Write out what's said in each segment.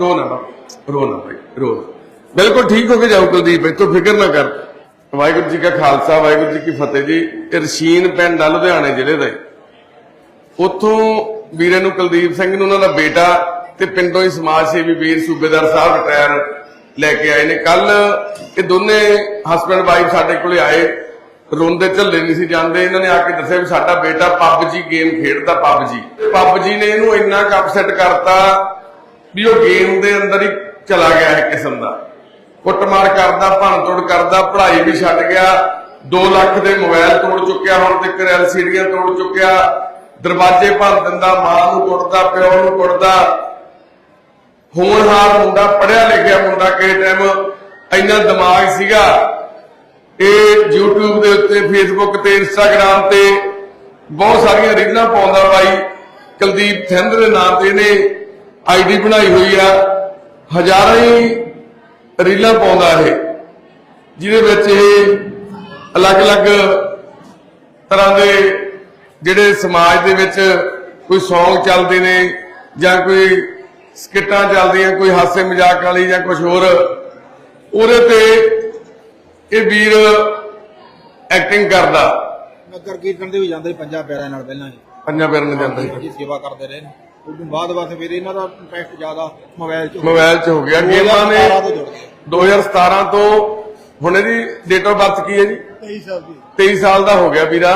ਰੋ ਨਾ ਰੋ ਨਾ ਭਾਈ ਰੋ। ਨਾ। ਬਿਲਕੁਲ ਠੀਕ ਹੋ ਕੇ ਜਾਓ ਕੁਲਦੀਪ, ਇੱਥੋਂ ਫਿਕਰ ਨਾ ਕਰ। ਵਾਹਿਗੁਰੂ ਜੀ ਕਾ ਖਾਲਸਾ, ਵਾਹਿਗੁਰੂ ਜੀ ਕੀ ਫਤਿਹ ਜੀ। ਰਸ਼ੀਨ ਪਿੰਡ ਆ, ਲੁਧਿਆਣੇ ਜ਼ਿਲ੍ਹੇ ਦਾ ਉੱਥੋਂ ਵੀਰੇ ਨੂੰ ਕੁਲਦੀਪ ਸਿੰਘ ਨੂੰ ਉਹਨਾਂ ਦਾ ਬੇਟਾ ਤੇ ਪਿੰਡੋਂ ਹੀ ਸਮਾਜ ਸੇਵੀ ਵੀਰ ਸੂਬੇਦਾਰ ਸਾਹਿਬ ਰਿਟਾਇਰ ਲੈ ਕੇ ਆਏ ਨੇ। ਕੱਲ ਇਹ ਦੋਨੇ ਹਸਬੰਡ ਵਾਈਫ ਸਾਡੇ ਕੋਲੇ ਆਏ। ਰੋਂਦੇ ਝੱਲੇ ਨਹੀਂ ਸੀ ਜਾਂਦੇ। ਇਹਨਾਂ ਨੇ ਆ ਕੇ ਦੱਸਿਆ ਵੀ ਸਾਡਾ ਬੇਟਾ ਪਬਜੀ ਗੇਮ ਖੇਡਦਾ ਪਬਜੀ ਪਬਜੀ ਨੇ ਇਹਨੂੰ ਇੰਨਾ ਕੁ ਕਰਤਾ ਵੀ ਉਹ ਗੇਮ ਦੇ ਅੰਦਰ ਹੀ ਚਲਾ ਗਿਆ ਹੈ ਕਿਸਮ ਦਾ। ਕੁੱਟਮਾਰ ਕਰਦਾ, ਭੰਨਤੋੜ ਕਰਦਾ, ਪੜ੍ਹਾਈ ਵੀ ਛੱਡ ਗਿਆ 2 ਲੱਖ ਦੇ ਮੋਬਾਈਲ ਤੋੜ ਚੁੱਕਿਆ, ਹੁਣ ਤੱਕ ਐਲਸੀਡੀਆਂ ਤੋੜ ਚੁੱਕਿਆ, ਦਰਵਾਜ਼ੇ ਭੰਨ ਦਿੰਦਾ, ਮਾਂ ਨੂੰ ਕੁੱਟਦਾ, ਪਿਓ ਨੂੰ ਕੁੱਟਦਾ। ਹੋਣਹਾਰ ਮੁੰਡਾ ਪੜਿਆ ਲਿਖਿਆ ਮੁੰਡਾ ਕਿਸੇ ਟਾਈਮ ਇੰਨਾ ਦਿਮਾਗ ਸੀਗਾ। ਇਹ YouTube ਦੇ ਉੱਤੇ, Facebook ਤੇ, Instagram ਤੇ ਬਹੁਤ ਸਾਰੀਆਂ ਰੀਲਾਂ ਪਾਉਂਦਾ ਬਾਈ। ਕੁਲਦੀਪ ਥਿੰਦ ਦੇ ਨਾਮ ਤੇ ਇਹਨੇ ਆਈਡੀ ਬਣਾਈ ਹੋਈ ਆ। ਹਜ਼ਾਰਾਂ ਹੀ ਰੀਲਾਂ ਪਾਉਂਦਾ ਇਹ ਜਿਹਦੇ ਵਿੱਚ ਇਹ ਅਲੱਗ-ਅਲੱਗ ਤਰ੍ਹਾਂ ਦੇ ਜਿਹੜੇ ਸਮਾਜ ਦੇ ਵਿੱਚ ਕੋਈ Song ਚੱਲਦੇ ਨੇ ਜਾਂ ਕੋਈ ਸਕਿੱਟਾਂ ਚੱਲਦੀਆਂ ਕੋਈ ਹਾਸੇ ਮਜ਼ਾਕ ਵਾਲੀ ਜਾਂ ਕੁਝ ਹੋਰ ਉਹਦੇ ਤੇ ਇਹ ਵੀਰ ਐਕਟਿੰਗ ਕਰਦਾ। ਨਗਰ ਕੀਰਤਨ ਦੇ ਵੀ ਜਾਂਦੇ ਸੀ ਪੰਜਾਂ ਪਿਆਰਿਆਂ ਨਾਲ ਪਹਿਲਾਂ ਜੀ ਪੰਜਾਂ ਪੈਰਾਂ ਨੂੰ ਜਾਂਦਾ ਸੀ। ਸੇਵਾ ਕਰਦੇ ਰਹੇ ਨੇ। ਬਾਅਦ ਬਸ ਫਿਰ ਇਹਨਾਂ ਦਾ ਇੰਪੈਕਟ ਜ਼ਿਆਦਾ ਮੋਬਾਈਲ 'ਚ ਹੋ ਗਿਆ। ਮੋਬਾਈਲ 'ਚ ਹੋ ਗਿਆ। ਗੇਮਾਂ ਨੇ 2017 ਤੋਂ ਜੁੜ ਗਏ। 2017 ਤੋਂ ਹੁਣ ਇਹਦੀ ਡੇਟ ਆਫ ਬਰਥ ਕੀ ਹੈ ਜੀ? 23 ਸਾਲ ਦੀ। 23 ਸਾਲ ਦਾ ਹੋ ਗਿਆ ਵੀਰਾ।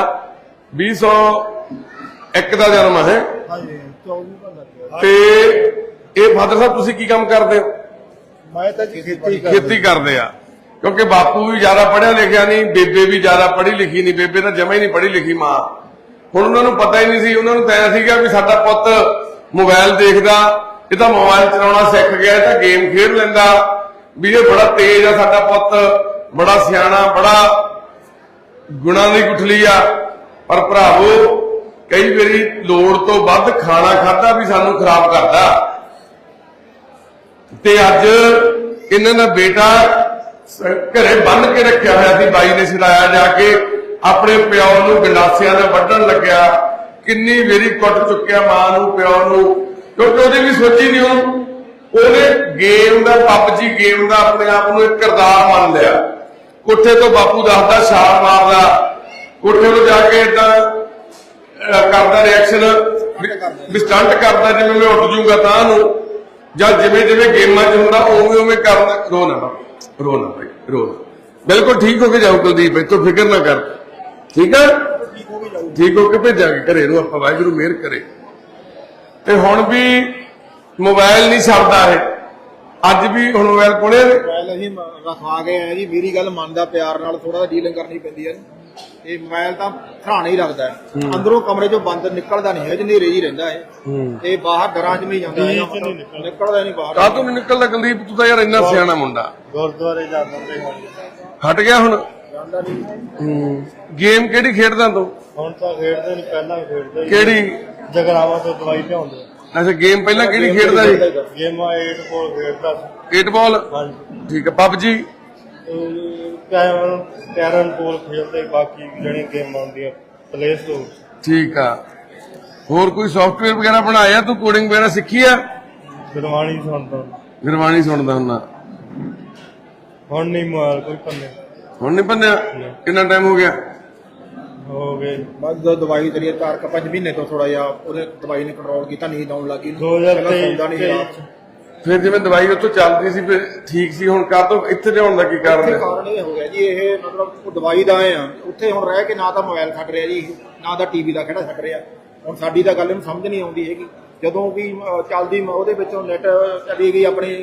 201 ਦਾ ਜਨਮ ਹੈ? ਹਾਂਜੀ 24 ਬੰਦਾ ਤੇ ਇਹ ਫਾਦਰ ਸਾਹਿਬ ਤੁਸੀਂ ਕੀ ਕੰਮ ਕਰਦੇ ਹੋ? ਮੈਂ ਤਾਂ ਖੇਤੀ ਖੇਤੀ ਕਰਦੇ। ਆ। ਕਿਉਂਕਿ ਬਾਪੂ ਵੀ ਜ਼ਿਆਦਾ ਪੜਿਆ ਲਿਖਿਆ ਨਹੀਂ ਬੇਬੇ ਵੀ ਜ਼ਿਆਦਾ ਪੜ੍ਹੀ ਲਿਖੀ ਨਹੀਂ ਬੇਬੇ ਤਾਂ ਜਮਾ ਹੀ ਨਹੀਂ ਪੜ੍ਹੀ ਲਿਖੀ ਮਾਂ। ਹੁਣ ਉਹਨਾਂ ਨੂੰ ਪਤਾ ਹੀ ਨਹੀਂ ਸੀ ਉਹਨਾਂ ਨੂੰ ਤਾਂ ਐਂ ਸੀਗਾ ਵੀ ਸਾਡਾ ਪੁੱਤ ਮੋਬਾਈਲ ਦੇਖਦਾ, ਇਹ ਤਾਂ ਮੋਬਾਈਲ ਚਲਾਉਣਾ ਸਿੱਖ ਗਿਆ, ਇਹ ਤਾਂ ਗੇਮ ਖੇਡ ਲੈਂਦਾ। ਵੀ ਇਹ ਬੜਾ ਤੇਜ਼ ਆ ਸਾਡਾ ਪੁੱਤ, ਬੜਾ ਸਿਆਣਾ, ਬੜਾ ਗੁਣਾਂ ਦੀ ਗੁਠਲੀ ਆ। ਪਰ ਭਰਾਵੋ, ਕਈ ਵਾਰੀ ਲੋੜ ਤੋਂ ਵੱਧ ਖਾਣਾ ਖਾਦਾ ਵੀ ਸਾਨੂੰ ਖਰਾਬ ਕਰਦਾ। ਤੇ ਅੱਜ ਇਹਨਾਂ ਦਾ ਬੇਟਾ ਘਰੇ ਬੰਨ ਕੇ ਰੱਖਿਆ ਹੋਇਆ ਸੀ, ਬਾਈ ਨੇ ਸਿਲਾਇਆ ਜਾ ਕੇ, ਆਪਣੇ ਪਿਓ ਨੂੰ ਗੰਡਾਸਿਆਂ ਨਾਲ ਵੱਢਣ ਲੱਗਿਆ। ਕਿੰਨੀ ਵੇਰੀ ਕੁੱਟ ਚੁੱਕਿਆ ਮਾਂ ਨੂੰ ਪਿਓ ਨੂੰ ਕਿਉਂਕਿ ਉਹਦੀ ਵੀ ਸੋਚੀ ਨਹੀਂ ਉਹਨੂੰ ਉਹਨੇ ਗੇਮ ਦਾ ਪਬਜੀ ਗੇਮ ਦਾ ਆਪਣੇ ਆਪ ਨੂੰ ਇੱਕ ਕਿਰਦਾਰ ਮੰਨ ਲਿਆ। ਕੋਠੇ ਤੋਂ ਬਾਪੂ ਦੱਸਦਾ ਛਾਲ ਮਾਰਦਾ। ਕੋਠੇ ਤੋਂ ਜਾ ਕੇ ਇਦਾਂ ਕਰਦਾ ਰਿਐਕਸ਼ਨ ਵੀ ਸਟੰਟ ਕਰਦਾ ਜਿਵੇਂ ਮੈਂ ਉੱਠ ਜੂਗਾ ਤਾਂ ਨੂੰ। ਜਾਂ ਜਿਵੇਂ ਜਿਵੇਂ ਗੇਮਾਂ 'ਚ ਹੁੰਦਾ ਉਵੇਂ ਉਵੇਂ ਕਰਦਾ। ਰੋ ਨਾ ਬਾਬਾ, ਰੋ ਨਾ ਭਾਈ ਰੋ ਨਾ। ਬਿਲਕੁਲ ਠੀਕ ਹੋ ਕੇ ਜਾਓ ਕੁਲਦੀਪ ਤੂੰ ਫਿਕਰ ਨਾ ਕਰ। ਠੀਕ ਹੈ ਠੀਕ ਹੋ ਕੇ ਭੇਜਾਂਗੇ ਘਰੇ ਨੂੰ ਆਪਾਂ ਵਾਹਿਗੁਰੂ ਮਿਹਰ ਕਰੇ। ਤੇ ਹੁਣ ਵੀ ਮੋਬਾਈਲ ਨਹੀਂ ਛੱਡਦਾ ਇਹ। ਅੱਜ ਵੀ ਹੁਣ ਮੋਬਾਈਲ ਕੋਲੇ ਨੇ। ਮੋਬਾਈਲ ਅਸੀਂ ਰਖਵਾ ਕੇ ਆਏ ਜੀ। ਮੇਰੀ ਗੱਲ ਮੰਨਦਾ ਪਿਆਰ ਨਾਲ ਥੋੜਾ ਡੀਲਿੰਗ ਕਰਨੀ ਪੈਂਦੀ ਹੈ ਇਹ ਮੋਬਾਈਲ ਤਾਂ ਥਰਾਣੇ ਹੀ ਲੱਗਦਾ ਹੈ। ਅੰਦਰੋਂ ਕਮਰੇ ਚੋਂ ਬੰਦ ਨਿਕਲਦਾ ਨਹੀਂ ਹੈ ਜਿੰਨੀ ਹੀ ਰਹਿੰਦਾ ਹੈ। ਤੇ ਬਾਹਰ ਦਰਾਂ 'ਚ ਨਹੀਂ ਜਾਂਦਾ ਨਿਕਲਦਾ। ਨਹੀਂ ਬਾਹਰ। ਕਾਹ ਤੋਂ ਨਹੀਂ ਨਿਕਲਦਾ ਕੁਲਦੀਪ ਤੂੰ ਤਾਂ ਯਾਰ ਇੰਨਾ ਸਿਆਣਾ ਮੁੰਡਾ। ਗੁਰਦੁਆਰੇ ਜਾਂਦਾ ਤੇ ਹਟ ਗਿਆ ਹੁਣ। ਜਾਂਦਾ ਨਹੀਂ ਹੂੰ। ਗੇਮ ਕਿਹੜੀ ਖੇਡਦਾ ਤੂੰ? ਹੁਣ ਤਾਂ ਖੇਡਦੇ ਨਹੀਂ ਪਹਿਲਾਂ ਖੇਡਦੇ ਸੀ। ਕਿਹੜੀ? ਜਗਰਾਵਾਂ ਤੋਂ ਦਵਾਈ ਲਿਆਉਂਦੇ ਅੱਛਾ ਗੇਮ ਪਹਿਲਾਂ ਕਿਹੜੀ ਖੇਡਦਾ ਸੀ? ਗੇਮਾਂ 8 ਕੋਲ ਖੇਡਦਾ ਸੀ। 8 ਬਾਲ ਹਾਂਜੀ। ਠੀਕ ਹੈ ਪਬਜੀ? ਕੈਰਨ ਕੈਰਨ ਕੋਲ ਖੇਡਦੇ ਬਾਕੀ ਜਿਹੜੇ ਗੇਮਾਂ ਹੁੰਦੀਆਂ ਪਲੇ ਸਟੋਰ ਠੀਕ ਆ। ਹੋਰ ਕੋਈ ਸੌਫਟਵੇਅਰ ਵਗੈਰਾ ਬਣਾਇਆ ਤੂੰ ਕੋਡਿੰਗ ਵਗੈਰਾ ਸਿੱਖੀ ਆ? ਗੁਰਬਾਣੀ ਸੁਣਦਾ। ਗੁਰਬਾਣੀ ਸੁਣਦਾ ਹੁੰਨਾ। ਹੁਣ ਨਹੀਂ ਮਾਰ ਕੋਈ ਪੰਨੇ ਹੁਣ ਨਹੀਂ ਪੰਨਿਆ ਕਿੰਨਾ ਟਾਈਮ ਹੋ ਗਿਆ? ਹੋ ਗਏ। ਬਸ ਜਦੋਂ ਦਵਾਈ ਤੇਰੀ ਚਾਰ ਕ ਪੰਜ ਮਹੀਨੇ ਤੋਂ ਥੋੜਾ ਜਿਹਾ ਉਹਨੇ ਦਵਾਈ ਨੇ ਕੰਟਰੋਲ ਕੀਤਾ ਨੀਂਦ ਆਉਣ ਲੱਗੀ 2023 ਪਹਿਲਾਂ ਸੌਂਦਾ ਨਹੀਂ ਸੀ ਰਾਤ 'ਚ। ਫਿਰ ਜਿਵੇਂ ਦਵਾਈ ਉੱਥੋਂ ਚੱਲਦੀ ਸੀ ਫਿਰ ਠੀਕ ਸੀ ਹੁਣ ਕਾਹ ਤੋਂ ਇੱਥੇ ਲਿਆਉਣ ਦਾ ਕੀ ਕਾਰਨ ਇੱਥੇ ਹੈ? ਕਾਰਨ ਇਹ ਹੋ ਗਿਆ ਜੀ ਇਹ ਮਤਲਬ ਉਹ ਦਵਾਈ ਦਾ ਆਏ ਆ ਉੱਥੇ ਹੁਣ ਰਹਿ ਕੇ ਨਾ ਤਾਂ ਮੋਬਾਈਲ ਛੱਡ ਰਿਹਾ ਜੀ ਨਾ ਤਾਂ ਟੀਵੀ ਦਾ ਖੇੜਾ ਛੱਡ ਰਿਹਾ। ਹੁਣ ਸਾਡੀ ਤਾਂ ਗੱਲ ਇਹਨੂੰ ਸਮਝ ਨਹੀਂ ਆਉਂਦੀ ਹੈਗੀ। ਜਦੋਂ ਵੀ ਅਹ, ਚੱਲਦੀ ਮ- ਉਹਦੇ ਵਿੱਚੋਂ ਨੈਟ ਚਲੀ ਗਈ ਆਪਣੀ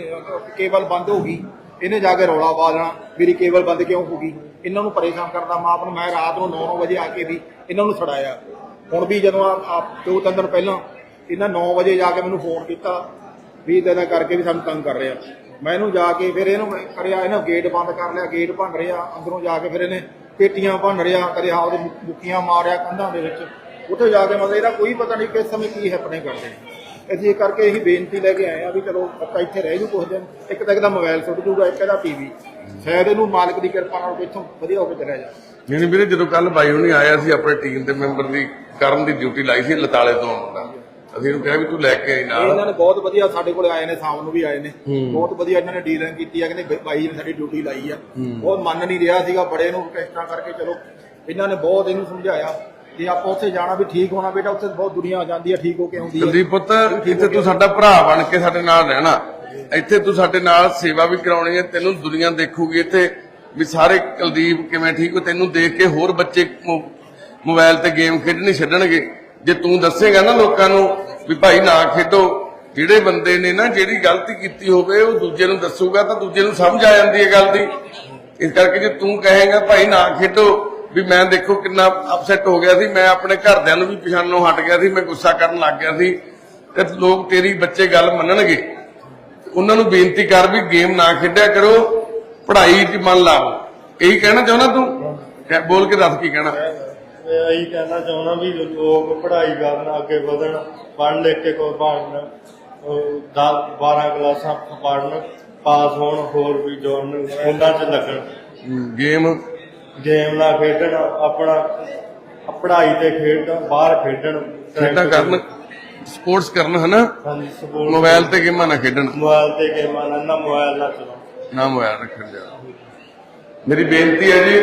ਕੇਬਲ ਬੰਦ ਹੋ ਗਈ ਇਹਨੇ ਜਾ ਕੇ ਰੌਲਾ ਪਾ ਦੇਣਾ ਮੇਰੀ ਕੇਬਲ ਬੰਦ ਕਿਉਂ ਹੋ ਗਈ? ਇਹਨਾਂ ਨੂੰ ਪਰੇਸ਼ਾਨ ਕਰਦਾ ਮਾਂ ਆਪ ਨੂੰ ਮੈਂ ਰਾਤ ਨੂੰ 9-9 ਵਜੇ ਆ ਕੇ ਵੀ ਇਹਨਾਂ ਨੂੰ ਛੜਾਇਆ ਹੁਣ ਵੀ ਜਦੋਂ ਆ ਦੋ ਤਿੰਨ ਦਿਨ ਪਹਿਲਾਂ ਇਹਨਾਂ 9 ਵਜੇ ਜਾ ਕੇ ਮੈਨੂੰ ਫੋਨ ਕੀਤਾ ਵੀ ਇਦਾਂ ਕਰਕੇ ਵੀ ਸਾਨੂੰ ਤੰਗ ਕਰ ਰਿਹਾ। ਮੈਂ ਇਹਨੂੰ ਜਾ ਕੇ ਫਿਰ ਇਹਨੂੰ ਕਰਿਆ, ਇਹਨੇ ਗੇਟ ਬੰਦ ਕਰ ਲਿਆ ਗੇਟ ਭੰਨ ਰਿਹਾ, ਅੰਦਰੋਂ ਜਾ ਕੇ ਫਿਰ ਇਹਨੇ ਪੇਟੀਆਂ ਭੰਨ ਰਿਹਾ ਕਦੇ ਆਪਦੇ ਮੁੱਕੀਆਂ ਮਾਰਿਆ ਕੰਧਾਂ ਦੇ ਵਿੱਚ। ਉੱਥੇ ਜਾ ਕੇ ਮਤਲਬ ਇਹਦਾ ਕੋਈ ਪਤਾ ਨਹੀਂ ਕਿਸ ਸਮੇਂ ਕੀ ਹੈਪਨਿੰਗ ਕਰਦੇ ਨੇ। ਅਸੀਂ ਕਰਕੇ ਇਹੀ ਬੇਨਤੀ ਲੈ ਕੇ ਆਏ ਆ ਵੀ ਚਲੋ ਆਪਾਂ ਇੱਥੇ ਰਹਿ ਜੂ ਕੁਝ ਦਿਨ ਇੱਕ ਤਾਂ ਇਹਦਾ ਮੋਬਾਈਲ ਸੁੱਟ ਜੂਗਾ ਇੱਕ ਇਹਦਾ ਟੀਵੀ ਸ਼ਾਇਦ ਇਹਨੂੰ ਮਾਲਕ ਦੀ ਕਿਰਪਾ ਨਾਲ ਇੱਥੋਂ ਵਧੀਆ ਹੋ ਕੇ ਚਲਿਆ ਜਾ ਨਹੀਂ ਵੀਰੇ ਜਦੋਂ ਕੱਲ ਬਾਈ ਹੁਣੀ ਆਇਆ ਸੀ ਆਪਣੇ ਟੀਮ ਦੇ ਮੈਂਬਰ ਦੀ ਕਰਨ ਦੀ ਡਿਊਟੀ ਲਾਈ ਸੀ ਲਤਾਲੇ ਤੋਂ ਮੁੰਡਾ ਅਸੀਂ ਇਹਨੂੰ ਕਿਹਾ ਵੀ ਤੂੰ ਲੈ ਕੇ ਆਈ ਨਾਲ। ਇਹਨਾਂ ਨੇ ਬਹੁਤ ਵਧੀਆ ਸਾਡੇ ਕੋਲ ਆਏ ਨੇ ਸ਼ਾਮ ਨੂੰ ਵੀ ਆਏ ਨੇ। ਬਹੁਤ ਵਧੀਆ ਇਹਨਾਂ ਨੇ ਡੀਲਿੰਗ ਕੀਤੀ ਆ ਕਹਿੰਦੇ ਬਈ- ਨੇ ਸਾਡੀ ਡਿਊਟੀ ਲਾਈ ਆ। ਉਹ ਮੰਨ ਨਹੀਂ ਰਿਹਾ ਸੀਗਾ ਬੜੇ ਨੂੰ ਰਿਕਵੈਸਟਾਂ ਕਰਕੇ ਚਲੋ ਇਹਨਾਂ ਨੇ ਬਹੁਤ ਇਹਨੂੰ ਸਮਝਾਇਆ। ਕਿ ਆਪਾਂ ਉੱਥੇ ਜਾਣਾ ਵੀ ਠੀਕ ਹੋਣਾ ਬੇਟਾ ਉੱਥੇ ਬਹੁਤ ਦੁਨੀਆ ਆ ਜਾਂਦੀ ਆ ਠੀਕ ਹੋ ਕੇ ਆਉਂਦੀ ਆ ਕੁਲਦੀਪ ਪੁੱਤ ਇੱਥੇ ਤੂੰ ਸਾਡਾ ਭਰਾ ਬਣ ਕੇ ਸਾਡੇ ਨਾਲ ਰਹਿਣਾ। ਇੱਥੇ ਤੂੰ ਸਾਡੇ ਨਾਲ ਸੇਵਾ ਵੀ ਕਰਾਉਣੀ ਹੈ ਤੈਨੂੰ ਦੁਨੀਆ ਦੇਖੂਗੀ। ਇੱਥੇ ਵੀ ਸਾਰੇ ਕੁਲਦੀਪ ਕਿਵੇਂ ਠੀਕ ਹੋ ਤੈਨੂੰ ਦੇਖ ਕੇ ਹੋਰ ਬੱਚੇ ਮੋ- ਮੋਬਾਈਲ ਤੇ ਗੇਮ ਖੇਡਣੀ ਛੱਡਣਗੇ। ਜੇ ਤੂੰ ਦੱਸੇਗਾ ਨਾ ਲੋਕਾਂ ਨੂੰ ਵੀ ਭਾਈ ਨਾ ਖੇਡੋ ਜਿਹੜੇ ਬੰਦੇ ਨੇ ਨਾ ਜਿਹੜੀ ਗਲਤੀ ਕੀਤੀ ਹੋਵੇ ਉਹ ਦੂਜੇ ਨੂੰ ਦੱਸੂਗਾ ਤਾਂ ਦੂਜੇ ਨੂੰ ਸਮਝ ਆ ਜਾਂਦੀ ਹੈ ਗੱਲ ਦੀ। ਇਸ ਕਰਕੇ ਜੇ ਤੂੰ ਕਹੇਗਾ ਭਾਈ ਨਾ ਖੇਡੋ ਵੀ ਮੈਂ ਦੇਖੋ ਕਿੰਨਾ ਅਪਸੈਟ ਹੋ ਗਿਆ ਸੀ। ਮੈਂ ਆਪਣੇ ਘਰਦਿਆਂ ਨੂੰ ਵੀ ਪਛਾਣਨੋਂ ਹਟ ਗਿਆ ਸੀ। ਮੈਂ ਗੁੱਸਾ ਕਰਨ ਲੱਗ ਗਿਆ ਸੀ ਤੇ ਲੋਕ ਤੇਰੀ ਬੱਚੇ ਗੱਲ ਮੰਨਣਗੇ। ਉਹਨਾਂ ਨੂੰ ਬੇਨਤੀ ਕਰ ਵੀ ਗੇਮ ਨਾ ਖੇਡਿਆ ਕਰੋ ਪੜ੍ਹਾਈ 'ਚ ਮਨ ਲਾਓ। ਇਹੀ ਕਹਿਣਾ ਚਾਹੁੰਦਾ ਤੂੰ? ਕਹਿ- ਬੋਲ ਕੇ ਦੱਸ ਕੀ ਕਹਿਣਾ? ਇਹੀ ਕਹਿਣਾ ਚਾਹੁੰਦਾ ਵੀ ਲੋਕ ਪੜ੍ਹਾਈ ਕਰਨ ਅੱਗੇ ਵਧਣ ਪੜ੍ਹ ਲਿਖ ਕੇ ਕੋਈ ਬਣਨ 10 12 ਕਲਾਸਾਂ ਪੜ੍ਹਨ ਪਾਸ ਹੋਣ ਹੋਰ ਵੀ ਜੋਨ ਉਹਨਾਂ 'ਚ ਲੱਗਣ। ਗੇਮ ਗੇਮ ਨਾ ਖੇਡਣ ਆਪਣਾ ਪੜ੍ਹਾਈ ਤੇ ਖੇਡਣ ਬਾਹਰ ਖੇਡਣ ਖੇਡਾਂ ਕਰਨ ਸਪੋਰਟਸ ਕਰਨ ਹਨਾ? ਹਾਂਜੀ ਸਪੋਰਟ ਮੋਬਾਈਲ ਤੇ ਗੇਮਾਂ ਨਾ ਖੇਡਣ। ਮੋਬਾਈਲ ਤੇ ਗੇਮਾਂ ਨਾ ਮੋਬਾਈਲ ਨਾ ਚਲਾਓ ਨਾ ਮੋਬਾਈਲ ਰੱਖਣ ਜਾ ਮੇਰੀ ਬੇਨਤੀ ਹੈ ਜੀ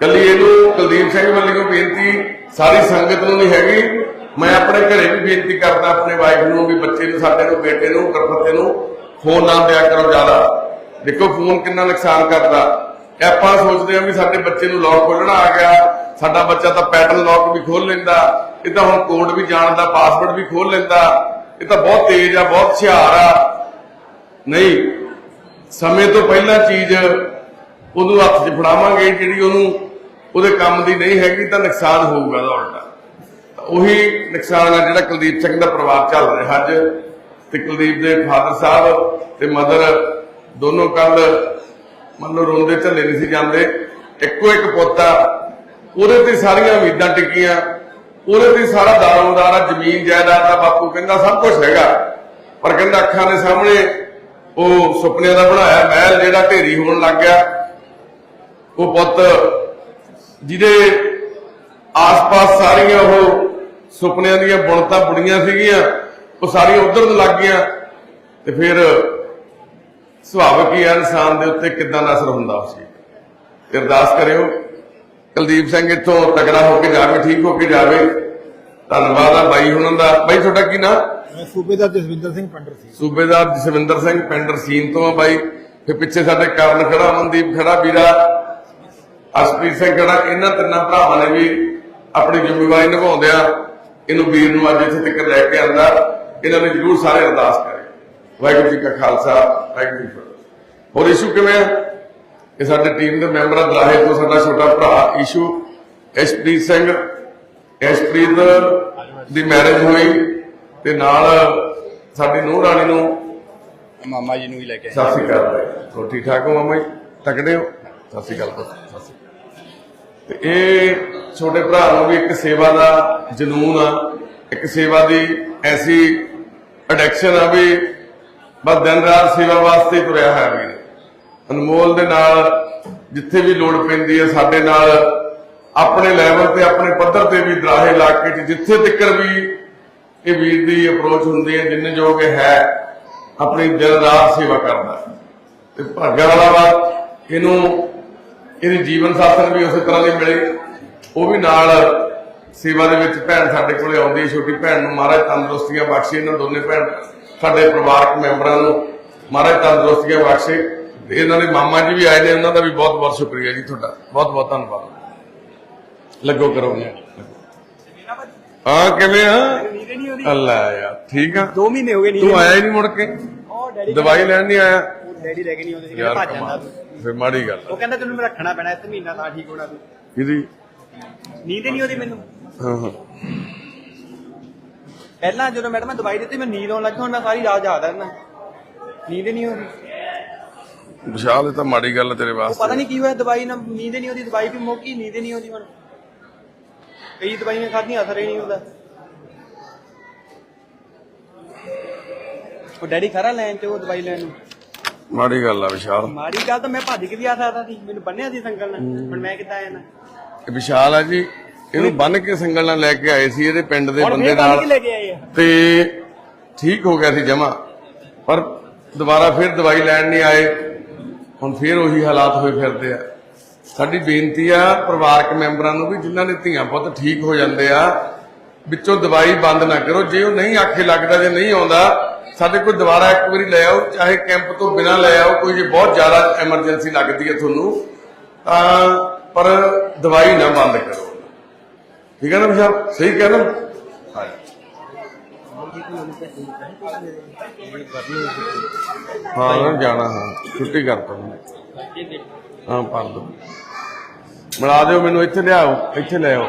ਕੱਲੀ ਇਹਨੂੰ ਕੁਲਦੀਪ ਸਿੰਘ ਵੱਲੋਂ ਬੇਨਤੀ ਸਾਰੀ ਸੰਗਤ ਨੂੰ ਨਹੀਂ ਹੈਗੀ। ਮੈਂ ਆਪਣੇ ਘਰੇ ਵੀ ਬੇਨਤੀ ਕਰਦਾ ਆਪਣੇ ਵਾਈਫ ਨੂੰ ਵੀ ਬੱਚੇ ਨੂੰ ਸਾਡੇ ਨੂੰ ਬੇਟੇ ਨੂੰ ਗੁਰਫਤੇ ਨੂੰ ਫੋਨ ਨਾ ਦਿਆ ਕਰੋ ਜ਼ਿਆਦਾ। ਦੇਖੋ ਫੋਨ ਕਿੰਨਾ ਨੁਕਸਾਨ ਕਰਦਾ। ਆਪਾਂ ਸੋਚਦੇ ਆ ਵੀ ਸਾਡੇ ਬੱਚੇ ਨੂੰ ਲੌਕ ਖੋਲਣਾ ਆ ਗਿਆ, ਸਾਡਾ ਬੱਚਾ ਤਾਂ ਪੈਟਰਨ ਲੌਕ ਵੀ ਖੋਲ ਲੈਂਦਾ, ਇਹ ਤਾਂ ਹੁਣ ਕੋਡ ਵੀ ਜਾਣਦਾ ਪਾਸਵਰਡ ਵੀ ਖੋਲ ਲੈਂਦਾ, ਇਹ ਤਾਂ ਬਹੁਤ ਤੇਜ਼ ਆ, ਬਹੁਤ ਹੁਸ਼ਿਆਰ ਆ। ਨਹੀਂ, ਸਮੇਂ ਤੋਂ ਪਹਿਲਾਂ ਚੀਜ਼ ਉਹਨੂੰ ਹੱਥ 'ਚ ਫੜਾਵਾਂਗੇ, ਜਿਹੜੀ ਉਹਨੂੰ ਉਹਦੇ ਕੰਮ ਦੀ ਨਹੀਂ ਹੈਗੀ ਤਾਂ ਨੁਕਸਾਨ ਹੋਊਗਾ ਉਹਦਾ ਉਲਟਾ। ਤਾਂ ਉਹੀ ਨੁਕਸਾਨ ਆ ਜਿਹੜਾ ਕੁਲਦੀਪ ਸਿੰਘ ਦਾ ਪਰਿਵਾਰ ਚੱਲ ਰਿਹਾ ਅੱਜ, ਤੇ ਕੁਲਦੀਪ ਦੇ ਫਾਦਰ ਸਾਹਿਬ ਤੇ ਮਦਰ ਦੋਨੋਂ ਕੱਲ ਮੰਨ ਲਓ ਰੋਂਦੇ ਝੱਲੇ ਨਹੀਂ ਸੀ ਜਾਂਦੇ, ਇੱਕੋ ਇੱਕ ਪੁੱਤ ਆ, ਉਹਦੇ ਤੇ ਸਾਰੀਆਂ ਉਮੀਦਾਂ ਟਿਕੀਆਂ, ਉਹਦੇ ਤੇ ਸਾਰਾ ਦਾਰੋਮਦਾਰ ਜ਼ਮੀਨ ਜਾਇਦਾਦ ਦਾ ਬਾਪੂ ਕਹਿੰਦਾ ਸਭ ਕੁਝ ਹੈਗਾ। ਪਰ ਕਹਿੰਦਾ ਅੱਖਾਂ ਦੇ ਸਾਹਮਣੇ ਉਹ ਸੁਪਨਿਆਂ ਦਾ ਬਣਾਇਆ ਮਹਿਲ ਜਿਹੜਾ ਢੇਰੀ ਹੋਣ ਲੱਗ ਗਿਆ। ਉਹ ਪੁੱਤ ਜਿਹਦੇ ਆਸ-ਪਾਸ ਸਾਰੀਆਂ ਉਹ ਸੁਪਨਿਆਂ ਦੀਆਂ ਬੁਣਤਾਂ ਬੁਣੀਆਂ ਸੀਗੀਆਂ, ਉਹ ਸਾਰੀਆਂ ਉਧਰ ਨੂੰ ਲੱਗ ਗਈਆਂ ਤੇ ਫਿਰ ਸੁਭਾਵਿਕ ਹੀ ਇਨਸਾਨ ਦੇ ਉੱਤੇ ਕਿੱਦਾਂ ਦਾ ਅਸਰ ਹੁੰਦਾ। ਤੇ ਅਰਦਾਸ ਕਰਿਓ। ਕੁਲਦੀਪ ਸਿੰਘ ਇੱਥੋਂ ਤਗੜਾ ਹੋ ਕੇ ਜਾਵੇ ਠੀਕ ਹੋ ਕੇ ਜਾਵੇ। ਧੰਨਵਾਦ ਆ ਬਾਈ ਹੁਣਾਂ ਦਾ। ਬਾਈ ਤੁਹਾਡਾ ਕੀ ਨਾਮ ਮੈਂ ਸੂਬੇਦਾਰ ਜਸਵਿੰਦਰ ਸਿੰਘ ਪੰਡਰ ਸੀ। ਸੂਬੇਦਾਰ ਜਸਵਿੰਦਰ ਸਿੰਘ ਪਿੰਡ ਰਸੀਨ ਤੋਂ ਆ ਬਾਈ। ਫਿਰ ਪਿੱਛੇ ਸਾਡੇ ਕਰਨ ਖੜਾ ਮਨਦੀਪ ਖੜਾ ਵੀਰਾ ਅਸਪ੍ਰੀਤ ਸਿੰਘ ਖੜਾ। ਇਹਨਾਂ ਤਿੰਨਾਂ ਭਰਾਵਾਂ ਨੇ ਵੀ ਆਪਣੀ ਜ਼ਿੰਮੇਵਾਰੀ ਨਿਭਾਉਂਦਿਆਂ ਇਹਨੂੰ ਵੀਰ ਨੂੰ ਅੱਜ ਇੱਥੇ ਤੱਕ ਲੈ ਕੇ ਆਂਦਾ। ਇਹਨਾਂ ਨੇ ਜਰੂਰ ਸਾਰੇ ਅਰਦਾਸ ਕਰੇ। ਵਾਹਿਗੁਰੂ ਜੀ ਕਾ ਖਾਲਸਾ ਵਾਹਿਗੁਰੂ ਜੀ ਹੋਰ ਇਸ਼ੂ ਕਿਵੇਂ ਆ? ਇਹ ਸਾਡੇ ਟੀਮ ਦੇ ਮੈਂਬਰ ਆ ਦਰਾਹੇ ਤੋਂ ਸਾਡਾ ਛੋਟਾ ਭਰਾ ਇਸ਼ੂ ਐਸਪ੍ਰੀਤ ਸਿੰਘ। ਐਸਪ੍ਰੀਤ ਦੀ ਮੈਰਿਜ ਹੋਈ ਤੇ ਨਾਲ ਸਾਡੀ ਨੂੰਹ ਰਾਣੀ ਨੂੰ ਮਾਮਾ ਜੀ ਨੂੰ ਵੀ ਲੈ ਕੇ ਸਤਿ ਸ਼੍ਰੀ ਅਕਾਲ ਹੋਰ ਠੀਕ ਠਾਕ ਹੋ ਮਾਮਾ ਜੀ? ਤਕੜੇ ਹੋ? ਸਤਿ ਸ਼੍ਰੀ ਅਕਾਲ ਪੁੱਤ, ਸਤਿ ਸ਼੍ਰੀ ਅਕਾਲ। ਤੇ ਇਹ ਛੋਟੇ ਭਰਾ ਨੂੰ ਵੀ ਇੱਕ ਸੇਵਾ ਦਾ ਜਨੂਨ ਆ ਇੱਕ ਸੇਵਾ ਦੀ ਐਸੀ ਐਡਿਕਸ਼ਨ ਆ ਵੀ ਬਸ ਦਿਨ ਰਾਤ ਸੇਵਾ ਵਾਸਤੇ ਤੁਰਿਆ ਹੈ ਵੀਰ। ਅਨਮੋਲ ਦੇ ਨਾਲ ਜਿੱਥੇ ਵੀ ਲੋੜ ਪੈਂਦੀ ਹੈ, ਸਾਡੇ ਨਾਲ ਆਪਣੇ ਲੈਵਲ ਤੇ, ਆਪਣੇ ਪੱਧਰ ਤੇ ਵੀ ਦਰਾਹੇ ਇਲਾਕੇ 'ਚ ਜਿੱਥੇ ਤੱਕ ਵੀ ਇਹ ਵੀਰ ਦੀ ਅਪਰੋਚ ਹੁੰਦੀ ਹੈ, ਜਿੰਨੇ ਜੋ ਹੈ, ਆਪਣੀ ਦਿਨ ਰਾਤ ਸੇਵਾ ਕਰਦਾ ਤੇ ਭਾਗਾਂ ਵਾਲਾ ਵਾ, ਇਹਨੂੰ, ਇਹਦੀ ਜੀਵਨ ਸਾਥਣ ਵੀ ਉਸੇ ਤਰ੍ਹਾਂ ਦੀ ਮਿਲੇ। ਉਹ ਵੀ ਨਾਲ ਸੇਵਾ ਦੇ ਵਿੱਚ ਭੈਣ ਸਾਡੇ ਕੋਲੇ ਆਉਂਦੀ ਹੈ, ਛੋਟੀ ਭੈਣ ਨੂੰ ਮਹਾਰਾਜ ਤੰਦਰੁਸਤੀਆਂ ਬਖਸ਼ੇ, ਇਹਨਾਂ ਦੋਨੇ ਭੈਣ ਸਾਡੇ ਪਰਿਵਾਰਕ ਮੈਂਬਰਾਂ ਨੂੰ ਮਹਾਰਾਜ ਤੰਦਰੁਸਤੀਆਂ ਬਖਸ਼ੇ। ਇਹਨਾਂ ਦੇ ਮਾਮਾ ਜੀ ਵੀ ਆਏ ਨੇ ਉਹਨਾਂ ਦਾ ਵੀ ਬਹੁਤ ਬਹੁਤ ਸ਼ੁਕਰੀਆ ਜੀ ਤੁਹਾਡਾ। ਬਹੁਤ ਬਹੁਤ ਧੰਨਵਾਦ। ਲੱਗੋ ਕਰੋ ਹਾਂ ਕਿਵੇਂ ਆ? ਅੱਲਾ ਯਾਰ ਠੀਕ ਆ? 2 ਮਹੀਨੇ ਹੋ ਗਏ ਤੂੰ ਆਇਆ ਹੀ ਨਹੀਂ ਮੁੜ ਕੇ? ਦਵਾਈ ਲੈਣ ਨਹੀਂ ਆਇਆ? ਡੈਡੀ ਲੈ ਕੇ ਨਹੀਂ ਆਉਂਦੇ ਸੀ ਕਹਿੰਦਾ ਭੱਜ ਜਾਂਦਾ ਤੂੰ ਫਿਰ ਮਾੜੀ ਗੱਲ। ਉਹ ਕਹਿੰਦਾ ਤੈਨੂੰ ਰੱਖਣਾ ਪੈਣਾ ਇਸ ਮਹੀਨਾ ਤਾਂ ਠੀਕ ਹੋਣਾ ਤੂੰ। ਕਿਹਦੀ? ਨੀਂਦ ਨਹੀਂ ਆਉਂਦੀ ਮੈਨੂੰ। ਹਾਂ ਹਾਂ। ਪਹਿਲਾਂ ਜਦੋਂ ਮੈਡਮ ਮੈਂ ਦਵਾਈ ਦਿੱਤੀ ਮੈਂ ਨੀਂਦ ਆਉਣ ਲੱਗੀ ਹੁਣ ਮੈਂ ਸਾਰੀ ਰਾਤ ਜਾਗਦਾ ਰਹਿਣਾ ਨੀਂਦ ਹੀ ਨਹੀਂ ਆਉਂਦੀ। ਵਿਸ਼ਾਲ ਇਹ ਤਾਂ ਮਾੜੀ ਗੱਲ ਹੈ ਤੇਰੇ ਉਹ ਵਾਸਤੇ। ਪਤਾ ਨਹੀਂ ਕੀ ਹੋਇਆ ਦਵਾਈ ਨਾਲ ਨੀਂਦ ਹੀ ਨਹੀਂ ਆਉਂਦੀ ਦਵਾਈ ਵੀ ਮੁੱਕੀ ਨੀਂਦ ਹੀ ਨਹੀਂ ਆਉਂਦੀ ਹੁਣ। ਕਈ ਦਵਾਈਆਂ ਖਾਧੀਆਂ ਅਸਰ ਹੀ ਨਹੀਂ ਹੁੰਦਾ। ਉਹ ਡੈਡੀ ਖਰਾ ਲੈਣ ਤੇ ਉਹ ਦਵਾਈ ਲੈਣ ਨੂੰ। ਮਾੜੀ ਗੱਲ ਆ ਵਿਸ਼ਾਲ। ਮਾੜੀ ਗੱਲ ਤਾਂ ਮੈਂ ਭੱਜ ਕੇ ਵੀ ਆ ਸਕਦਾ ਸੀ ਮੈਨੂੰ ਬੰਨਿਆ ਸੀ ਸੰਗਲ ਨਾਲ ਹੁਣ ਮੈਂ ਕਿੱਦਾਂ ਆਇਆ ਨਾ। ਇਹ ਵਿਸ਼ਾਲ ਆ ਜੀ ਇਹਨੂੰ ਬੰਨ ਕੇ ਸੰਗਲ ਨਾਲ ਲੈ ਕੇ ਆਏ ਸੀ ਇਹਦੇ ਪਿੰਡ ਦੇ ਬੰਦੇ ਨਾਲ। ਤੇ ਠੀਕ ਹੋ ਗਿਆ ਸੀ ਜਮਾ। ਪਰ ਦੁਬਾਰਾ ਫਿਰ ਦਵਾਈ ਲੈਣ ਨਹੀਂ ਆਏ। ਹੁਣ ਫਿਰ ਉਹੀ ਹਾਲਾਤ ਹੋਏ ਫਿਰਦੇ ਆ। ਸਾਡੀ ਬੇਨਤੀ ਆ ਪਰਿਵਾਰਕ ਮੈਂਬਰਾਂ ਨੂੰ ਵੀ ਜਿਨ੍ਹਾਂ ਦੇ ਧੀਆਂ ਪੁੱਤ ਠੀਕ ਹੋ ਜਾਂਦੇ ਆ ਵਿੱਚੋਂ ਦਵਾਈ ਬੰਦ ਨਾ ਕਰੋ। ਜੇ ਉਹ ਨਹੀਂ ਆਖੇ ਲੱਗਦਾ ਜੇ ਨਹੀਂ ਆਉਂਦਾ ਸਾਡੇ ਕੋਲ ਦੁਬਾਰਾ ਇੱਕ ਵਾਰੀ ਲੈ ਆਓ ਚਾਹੇ ਕੈਂਪ ਤੋਂ ਬਿਨਾਂ ਲੈ ਆਓ ਕੋਈ ਜੇ ਬਹੁਤ ਜ਼ਿਆਦਾ ਐਮਰਜੈਂਸੀ ਲੱਗਦੀ ਹੈ ਤੁਹਾਨੂੰ ਤਾਂ ਪਰ ਦਵਾਈ ਨਾ ਬੰਦ ਕਰੋ। ਠੀਕ ਹੈ ਨਾ ਵਿਸ਼ਾਲ ਸਹੀ ਕਹਿ ਨਾ ਹਾਂ? ਉਹਨਾਂ ਜਾਣਾ, ਹਾਂ। ਛੁੱਟੀ ਕਰਤਾ ਉਹਨੇ ਹਾਂ ਪਾ ਦੋ ਮਿਲਾ ਦਿਓ ਮੈਨੂੰ, ਇੱਥੇ ਲਿਆਓ, ਇੱਥੇ ਲੈ ਆਓ।